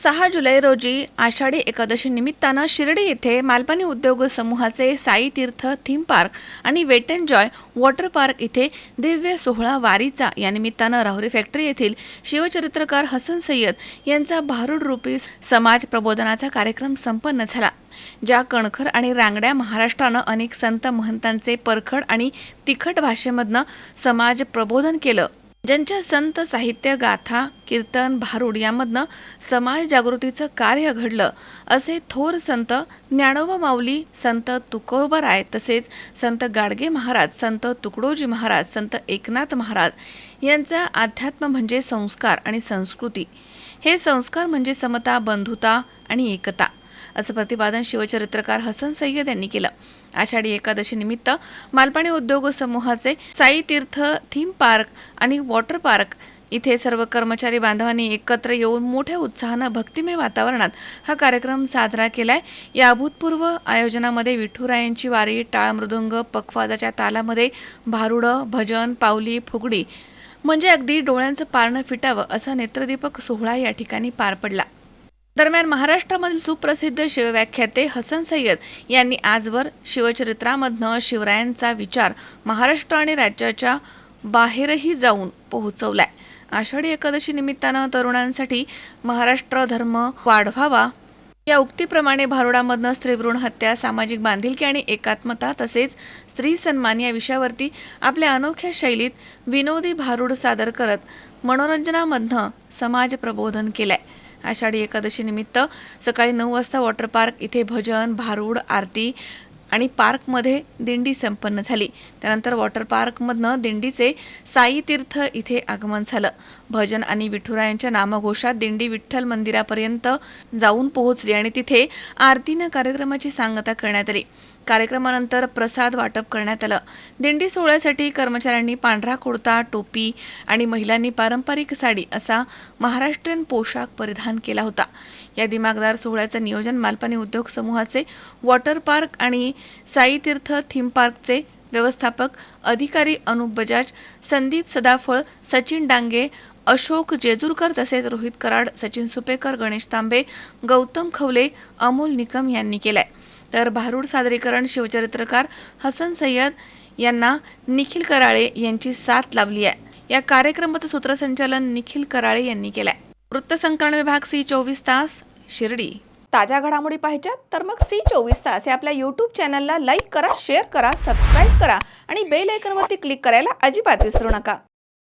सहा जुलै रोजी आषाढी एकादशी निमित्तानं शिर्डी येथे मालपानी उद्योग समूहाचे साई तीर्थ थीम पार्क आणि wet and joy water park इथे दिव्य सोहळा वारीचा या निमित्तानं राहुरी फॅक्टरी येथील शिवचरित्रकार हसन सय्यद यांचा भारूड रूपी समाज प्रबोधनाचा कार्यक्रम संपन्न झाला ज्या कणखर आणि रांगड्या महाराष्ट्रानं अनेक संत महंतांचे परखड आणि तिखट भाषेमधनं समाज प्रबोधन केलं. ज्यांच्या संत साहित्य गाथा कीर्तन भारुड यामधनं समाज जागृतीचं कार्य घडलं असे थोर संत ज्ञानोबा माऊली संत तुकोबराय तसेच संत गाडगे महाराज संत तुकडोजी महाराज संत एकनाथ महाराज यांचा अध्यात्म म्हणजे संस्कार आणि संस्कृती. हे संस्कार म्हणजे समता बंधुता आणि एकता असं प्रतिपादन शिवचरित्रकार हसन सय्यद यांनी केलं. आषाढी एकादशी निमित्त मालपाणी उद्योग समूहाचे साई तीर्थ थीम पार्क आणि वॉटर पार्क इथे सर्व कर्मचारी बांधवांनी एकत्र येऊन मोठ्या उत्साहानं भक्तिमय वातावरणात हा कार्यक्रम साजरा केलाय. या अभूतपूर्व आयोजनामध्ये विठुरायांची वारी टाळ मृदुंग पखवाजाच्या तालामध्ये भारुडं भजन पावली फुगडी म्हणजे अगदी डोळ्यांचं पारणं फिटावं असा नेत्रदीपक सोहळा या ठिकाणी पार पडला. दरम्यान महाराष्ट्रामधील सुप्रसिद्ध शिवव्याख्याते हसन सय्यद यांनी आजवर शिवचरित्रामधनं शिवरायांचा विचार महाराष्ट्र आणि राज्याच्या बाहेरही जाऊन पोहोचवलाय. आषाढी एकादशी निमित्तानं तरुणांसाठी महाराष्ट्र धर्म वाढवावा या उक्तीप्रमाणे भारुडामधनं स्त्रीभ्रूण हत्या सामाजिक बांधिलकी आणि एकात्मता तसेच स्त्री सन्मान या विषयावरती आपल्या अनोख्या शैलीत विनोदी भारूड सादर करत मनोरंजनामधनं समाज प्रबोधन केलंय. आषाढी एकादशी निमित्त सकाळी नऊ वाजता वॉटर पार्क इथे भजन भारूड आरती आणि पार्कमध्ये दिंडी संपन्न झाली. त्यानंतर वॉटर पार्कमधनं दिंडीचे साई तीर्थ इथे आगमन झालं. भजन आणि विठुरायांच्या नामघोषात दिंडी विठ्ठल मंदिरापर्यंत जाऊन पोहोचली आणि तिथे आरतीनं कार्यक्रमाची सांगता करण्यात आली. कार्यक्रमानंतर प्रसाद वाटप करण्यात आलं. दिंडी सोहळ्यासाठी कर्मचाऱ्यांनी पांढरा कुर्ता टोपी आणि महिलांनी पारंपरिक साडी असा महाराष्ट्रीयन पोशाख परिधान केला होता. या दिमागदार सोहळ्याचं नियोजन मालपानी उद्योग समूहाचे वॉटर पार्क आणि साई तीर्थ थीम पार्कचे व्यवस्थापक अधिकारी अनुप बजाज संदीप सदाफळ सचिन डांगे अशोक जेजूरकर तसेच रोहित कराड सचिन सुपेकर गणेश तांबे गौतम खवले अमोल निकम यांनी केलाय. तर भारूड सादरीकरण शिवचरित्रकार हसन सय्यद यांना निखिल कराळे यांची साथ लाभली आहे. या कार्यक्रमाचं सूत्रसंचालन निखिल कराळे यांनी केलंय. वृत्तसंकलन विभाग सी चोवीस तास शिर्डी. ताज्या घडामोडी पाहिजेत तर मग सी चोवीस तास या आपल्या यूट्यूब चॅनलला लाईक करा शेअर करा सबस्क्राईब करा आणि बेल आयकनवरती क्लिक करायला अजिबात विसरू नका.